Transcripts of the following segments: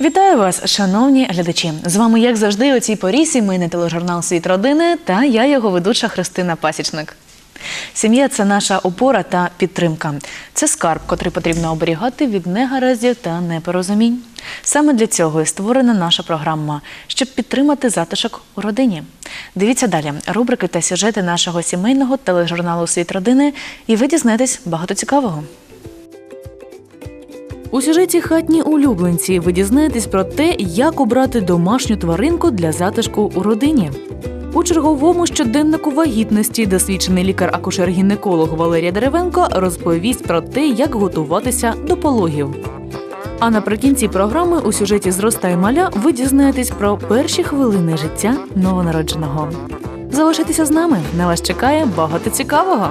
Вітаю вас, шановні глядачі! З вами, як завжди, у цій порі сімейний тележурнал Світ родини та я, його ведуча Христина Пасічник. Сім'я це наша опора та підтримка. Це скарб, котрий потрібно оберігати від негараздів та непорозумінь. Саме для цього і створена наша програма, щоб підтримати затишок у родині. Дивіться далі рубрики та сюжети нашого сімейного тележурналу Світ родини, і ви дізнаєтесь багато цікавого. У сюжеті хатні улюбленці ви дізнаєтесь про те, як обрати домашню тваринку для затишку у родині. У черговому щоденнику вагітності досвідчений лікар-акушер-гінеколог Валерія Деревенко розповість про те, як готуватися до пологів. А наприкінці програми у сюжеті Зростай маля ви дізнаєтесь про перші хвилини життя новонародженого. Залишайтеся з нами. На вас чекає багато цікавого.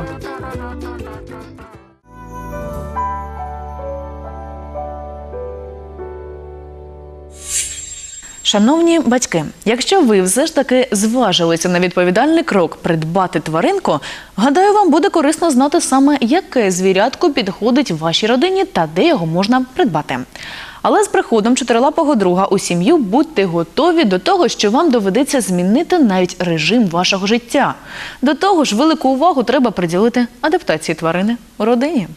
Шановні батьки, якщо ви все ж таки зважилися на відповідальний крок придбати тваринку, гадаю, вам буде корисно знати саме, яке звірятко підходить вашій родині та де його можна придбати. Але з приходом чотирилапого друга у сім'ю будьте готові до того, що вам доведеться змінити навіть режим вашого життя. До того ж, велику увагу треба приділити адаптації тварини у родині.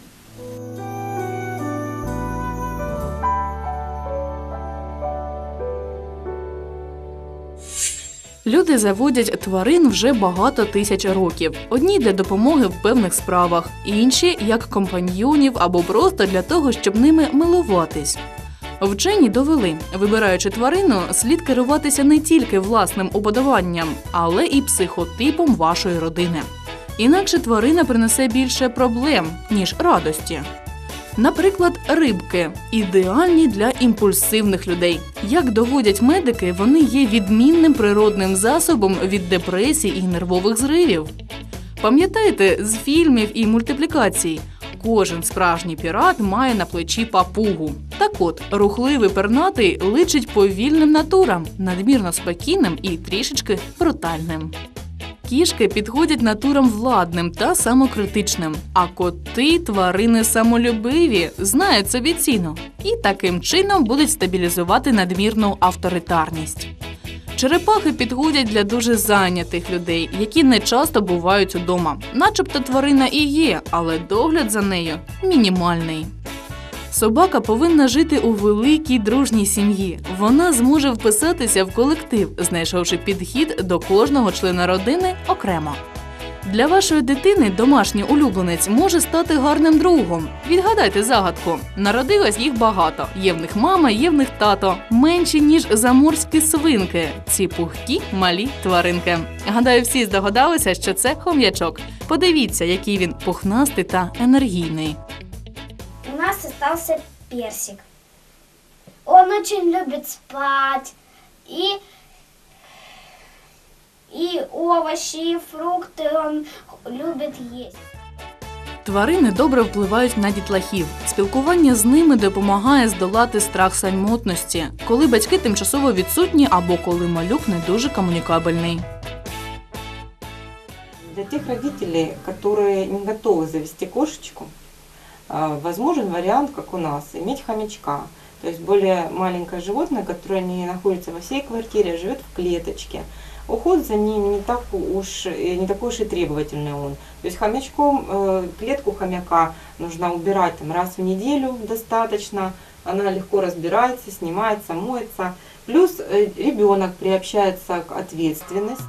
Люди заводять тварин вже багато тисяч років. Одні для допомоги в певних справах, інші як компаньйонів або просто для того, щоб ними милуватись. Вчені довели, вибираючи тварину, слід керуватися не тільки власним уподобанням, але і психотипом вашої родини. Інакше тварина принесе більше проблем, ніж радості. Наприклад, рибки ідеальні для імпульсивних людей. Як доводять медики, вони є відмінним природним засобом від депресій і нервових зривів. Пам'ятаєте з фільмів і мультиплікацій? Кожен справжній пірат має на плечі папугу. Так от, рухливий пернатий личить повільним натурам, надмірно спокійним і трішечки брутальним. Кішки підходять натурам владним та самокритичним, а коти тварини самолюбиві, знають собі ціну і таким чином будуть стабілізувати надмірну авторитарність. Черепахи підходять для дуже зайнятих людей, які не часто бувають удома. Начебто тварина і є, але догляд за нею мінімальний. Собака повинна жити у великій дружній сім'ї. Вона зможе вписатися в колектив, знайшовши підхід до кожного члена родини окремо. Для вашої дитини домашній улюбленець може стати гарним другом. Відгадайте загадку. Народилось їх багато. Є в них мама, є в них тато. Менші, ніж заморські свинки. Ці пухкі малі тваринки. Гадаю, всі здогадалися, що це хом'ячок. Подивіться, який він пухнастий та енергійний У нас остался персик. Он очень любит спать и и овощи, и фрукты он любит есть. Тварини добре впливають на дітлахів. Спілкування з ними допомагає здолати страх самотності, коли батьки тимчасово відсутні або коли малюк не дуже комунікабельний. Для тех родителей, которые не готовы завести кошечку, а, возможен вариант, как у нас, иметь хомячка. То есть более маленькое животное, которое не находится во всей квартире, а живет в клеточке. Уход за ними не, так уж, э, не такой уж и требовательный он. То есть хомячком, э, клетку хомяка нужно убирать там, раз в неделю достаточно. Она легко разбирается, снимается, моется. Плюс э, ребенок приобщается к ответственности.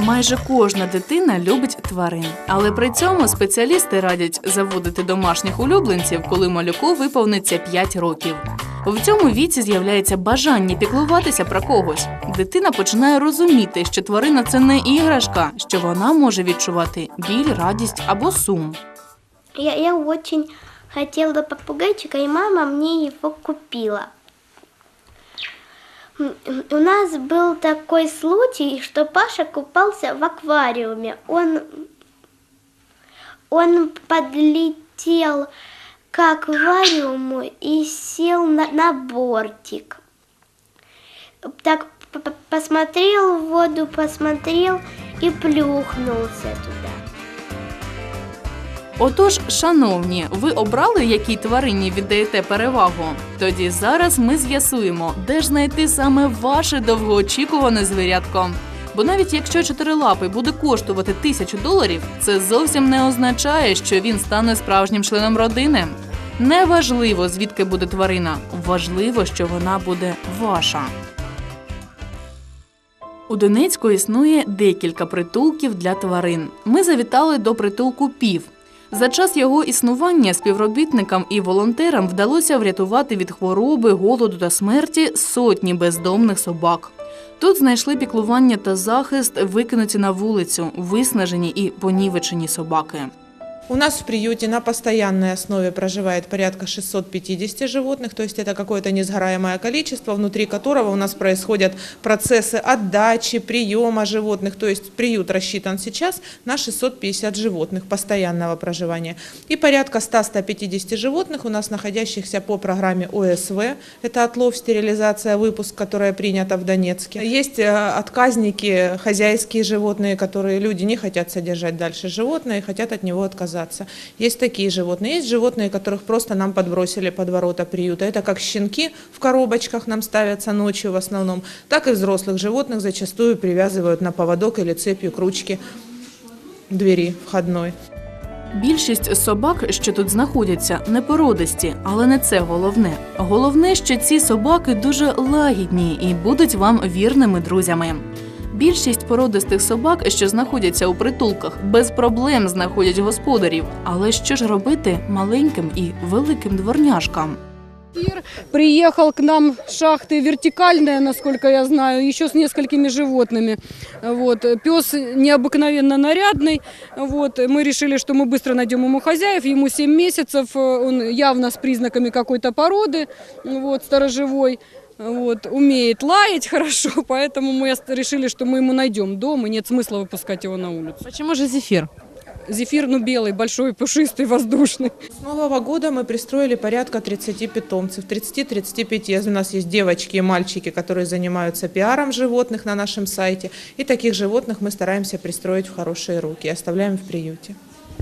Майже кожна дитина любить тварин, але при цьому спеціалісти радять заводити домашніх улюбленців, коли малюку виповниться 5 років. В цьому віці з'являється бажання піклуватися про когось. Дитина починає розуміти, що тварина це не іграшка, що вона може відчувати біль, радість або сум. Я, я очень хотела попугайчика, и мама мне его купила. У нас был такой случай, что Паша купался в аквариуме. Он, он подлетел к аквариуму и сел на, на бортик. Так посмотрел в воду, посмотрел и плюхнулся туда. Отож, шановні, ви обрали, якій тварині віддаєте перевагу? Тоді зараз ми з'ясуємо, де ж знайти саме ваше довгоочікуване звірятко. Бо навіть якщо чотирилапий буде коштувати тисячу доларів, це зовсім не означає, що він стане справжнім членом родини. Неважливо, звідки буде тварина, важливо, що вона буде ваша. У Донецьку існує декілька притулків для тварин. Ми завітали до притулку пів. За час його існування співробітникам і волонтерам вдалося врятувати від хвороби, голоду та смерті сотні бездомних собак. Тут знайшли піклування та захист, викинуті на вулицю, виснажені і понівечені собаки. У нас в приюте на постоянной основе проживает порядка 650 животных, то есть это какое-то несгораемое количество, внутри которого у нас происходят процессы отдачи, приема животных, то есть приют рассчитан сейчас на 650 животных постоянного проживания. И порядка 100-150 животных у нас находящихся по программе ОСВ, это отлов, стерилизация, выпуск, которая принята в Донецке. Есть э, отказники, хозяйские животные, которые люди не хотят содержать дальше животное и хотят от него отказаться. Есть такие животные. Есть животные, которых просто нам подбросили под ворота приюта. Это как щенки в коробочках нам ставятся ночью в основном, так и взрослых животных зачастую привязывают на поводок или цепью к ручке двери входной. Більшість собак, що тут знаходяться, не породисті, але не це головне. Головне, що ці собаки дуже лагідні і будуть вам вірними друзями. Більшість породистих собак, що знаходяться у притулках, без проблем знаходять господарів. Але що ж робити маленьким і великим дворняжкам? Ир приехал к нам с шахты вертикальная, насколько я знаю, еще с несколькими животными. Вот. Пес необыкновенно нарядный. Вот. Мы решили, что мы быстро найдем ему хозяев. Ему 7 месяцев, он явно с признаками какой-то породы, вот, сторожевой. Вот, умеет лаять хорошо, поэтому мы решили, что мы ему найдем дом, и нет смысла выпускать его на улицу. Почему же зефир? Зефир, ну, белый, большой, пушистый, воздушный. С Нового года мы пристроили порядка 30 питомцев, 30-35. У нас есть девочки и мальчики, которые занимаются пиаром животных на нашем сайте. И таких животных мы стараемся пристроить в хорошие руки и оставляем в приюте.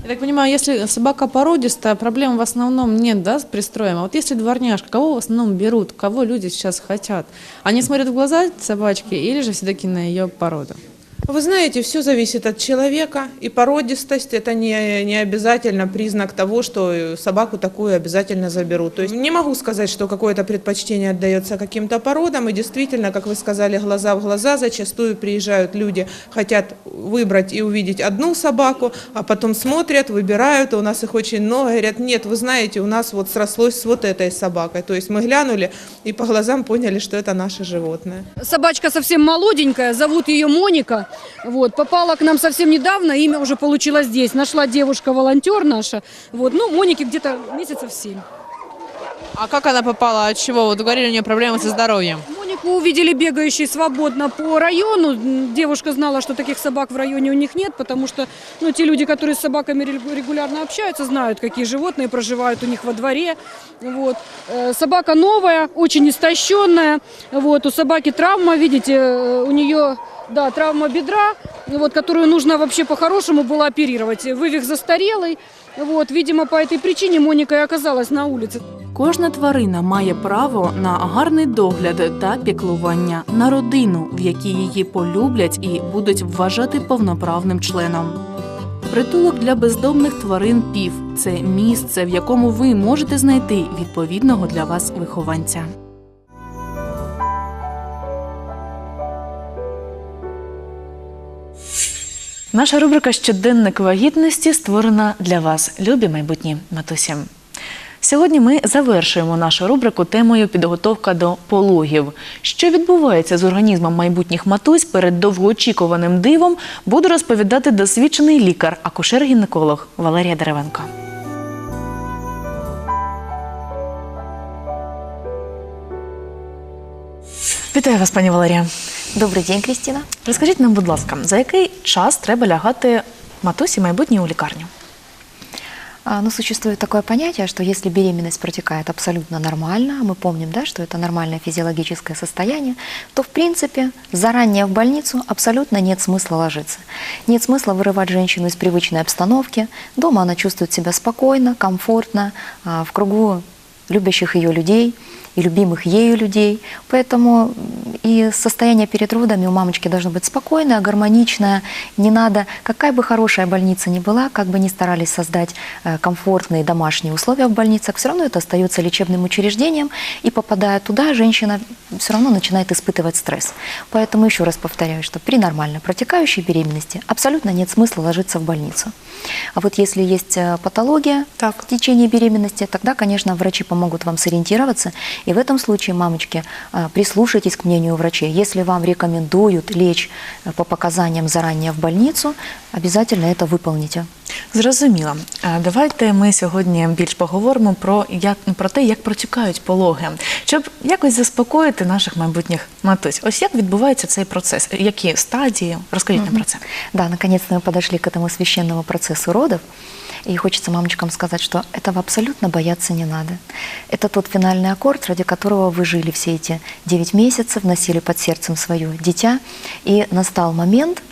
Я так понимаю, если собака породистая, проблем в основном нет, да, с пристроем. А вот если дворняжка, кого в основном берут, кого люди сейчас хотят? Они смотрят в глаза собачки или же все-таки на ее породу? Вы знаете, все зависит от человека, и породистость это не, не обязательно признак того, что собаку такую обязательно заберут. То есть не могу сказать, что какое-то предпочтение отдается каким-то породам, и действительно, как вы сказали, глаза в глаза, зачастую приезжают люди, хотят выбрать и увидеть одну собаку, а потом смотрят, выбирают, и у нас их очень много, говорят, нет, вы знаете, у нас вот срослось с вот этой собакой. То есть мы глянули и по глазам поняли, что это наше животное. Собачка совсем молоденькая, зовут ее Моника. Вот, попала к нам совсем недавно, имя уже получила здесь. Нашла девушка-волонтер наша. Вот, ну, Монике где-то месяцев семь. А как она попала? От чего? Вот говорили, у нее проблемы со здоровьем. Монику увидели бегающей свободно по району. Девушка знала, что таких собак в районе у них нет, потому что ну, те люди, которые с собаками регу- регулярно общаются, знают, какие животные проживают у них во дворе. Вот. Э, Собака новая, очень истощенная. Вот. У собаки травма, видите, э, у нее да, травма бедра, вот, которую нужно вообще по-хорошему было оперировать. Вывих застарелый. Вот, видимо, по этой причине Моника и оказалась на улице. Кожна тварина має право на гарний догляд та піклування, на родину, в якій її полюблять і будуть вважати повноправним членом. Притулок для бездомних тварин пів це місце, в якому ви можете знайти відповідного для вас вихованця. Наша рубрика Щоденник вагітності створена для вас, любі майбутні матусі. Сьогодні ми завершуємо нашу рубрику темою підготовка до пологів. Що відбувається з організмом майбутніх матусь перед довгоочікуваним дивом, буде розповідати досвідчений лікар, акушер-гінеколог Валерія Деревенко. Вітаю вас, пані Валерія. Добрий день, Крістіна. Розкажіть нам, будь ласка, за який час треба лягати матусі майбутній у лікарню? А, Ну, существует такое понятие, что если беременность протекает абсолютно нормально, а мы помним, да, что это нормальное физиологическое состояние, то, в принципе, заранее в больницу абсолютно нет смысла ложиться. Нет смысла вырывать женщину из привычной обстановки. Дома она чувствует себя спокойно, комфортно, а, в кругу любящих ее людей и любимых ею людей. Поэтому и состояние перед родами у мамочки должно быть спокойное, гармоничное. Не надо, какая бы хорошая больница ни была, как бы ни старались создать э, комфортные домашние условия в больницах, все равно это остается лечебным учреждением, и попадая туда, женщина все равно начинает испытывать стресс. Поэтому еще раз повторяю, что при нормально протекающей беременности абсолютно нет смысла ложиться в больницу. А вот если есть э, патология Так. в течение беременности, тогда, конечно, врачи помогут вам сориентироваться. И в этом случае, мамочки, а, прислушайтесь к мнению врачей. Если вам рекомендуют лечь э, по показаниям заранее в больницу, обязательно это выполните. Зрозуміло. Е, Давайте ми сьогодні більш поговоримо про як про те, як протікають пологи, щоб якось заспокоїти наших майбутніх матусь. Ось як відбувається цей процес? Які стадії? Розкажіть нам про це. Да, наконец-то мы подошли к этому священному процессу родов. И хочется мамочкам сказать, что этого абсолютно бояться не надо. Это тот финальный аккорд, ради которого вы жили все эти 9 месяцев, носили под сердцем свое дитя, и настал момент а,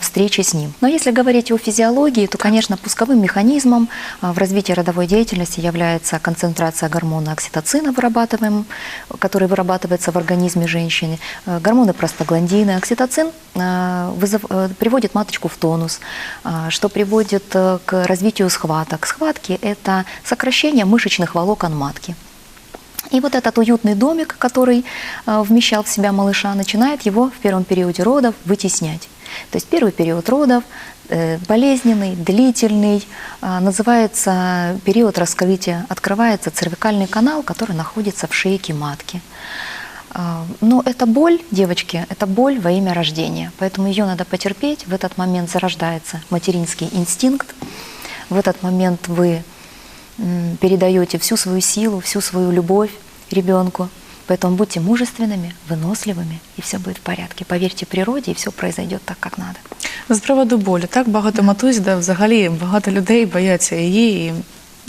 встречи с ним. Но если говорить о физиологии, то, конечно, пусковым механизмом а, в развитии родовой деятельности является концентрация гормона окситоцина, вырабатываемым, который вырабатывается в организме женщины, Э, гормоны простагландины. Окситоцин вызов- э, приводит маточку в тонус, а, что приводит э, к развитию схваток. Схватки – это сокращение мышечных волокон матки. И вот этот уютный домик, который э, вмещал в себя малыша, начинает его в первом периоде родов вытеснять. То есть первый период родов э, болезненный, длительный, а, называется период раскрытия. Открывается цервикальный канал, который находится в шейке матки. Но это боль, девочки, это боль во имя рождения. Поэтому ее надо потерпеть. В этот момент зарождается материнский инстинкт. В этот момент вы передаете всю свою силу, всю свою любовь ребенку. Поэтому будьте мужественными, выносливыми, и все будет в порядке. Поверьте природе, и все произойдет так, как надо. З приводу болю, так багато матусь, де взагалі багато людей бояться її і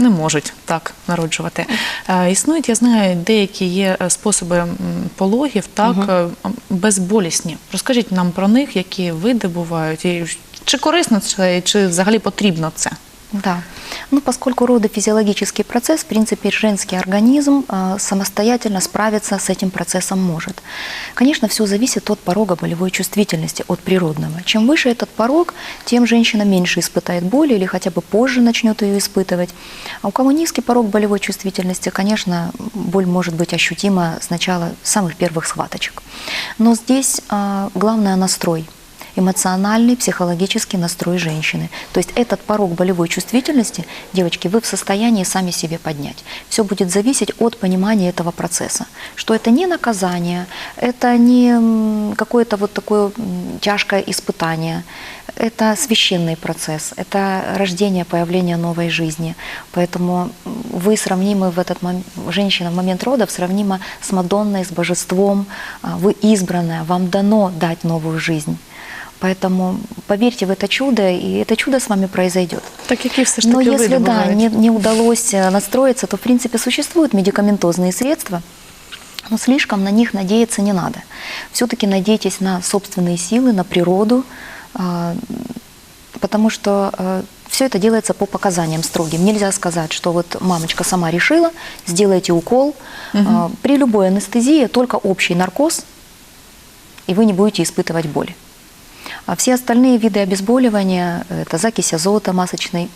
не можуть так народжувати. Е, Існують, я знаю, деякі є е, способи м, пологів, так е, безболісні. Розкажіть нам про них, які види бувають, і чи корисно це, і чи взагалі потрібно це? Да. Ну, поскольку роды физиологический процесс, в принципе, женский организм э, самостоятельно справиться с этим процессом может. Конечно, все зависит от порога болевой чувствительности, от природного. Чем выше этот порог, тем женщина меньше испытает боли или хотя бы позже начнет ее испытывать. А у кого низкий порог болевой чувствительности, конечно, боль может быть ощутима с начала самых первых схваточек. Но здесь э, главное настрой эмоциональный, психологический настрой женщины. То есть этот порог болевой чувствительности, девочки, вы в состоянии сами себе поднять. Все будет зависеть от понимания этого процесса. Что это не наказание, это не какое-то вот такое тяжкое испытание. Это священный процесс, это рождение, появление новой жизни. Поэтому вы сравнимы в этот момент, женщина в момент родов сравнима с Мадонной, с божеством. А, Вы избранная, вам дано дать новую жизнь. Поэтому поверьте в это чудо, и это чудо с вами произойдет. Так які все ж Но если да, не, не удалось э, настроиться, то в принципе существуют медикаментозные средства, но слишком на них надеяться не надо. Все-таки надейтесь на собственные силы, на природу, а, потому что все это делается по показаниям строгим. Нельзя сказать, что вот мамочка сама решила, сделайте укол. А, При любой анестезии только общий наркоз, и вы не будете испытывать боли. А все остальные виды обезболивания, это закись азота масочный,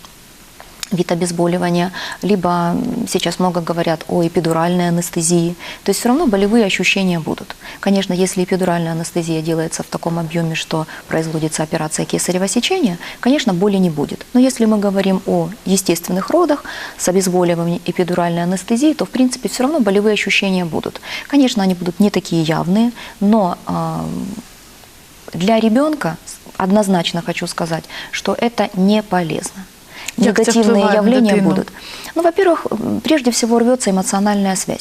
вид обезболивания, либо сейчас много говорят о эпидуральной анестезии. То есть все равно болевые ощущения будут. Конечно, если эпидуральная анестезия делается в таком объеме, что производится операция кесарево сечения, конечно, боли не будет. Но если мы говорим о естественных родах с обезболиванием эпидуральной анестезии, то в принципе все равно болевые ощущения будут. Конечно, они будут не такие явные, но для ребенка однозначно хочу сказать, что это не полезно. Як це Негативные впливає на явления дитину? будут. Ну, во-первых, м, прежде всего рвется эмоциональная связь.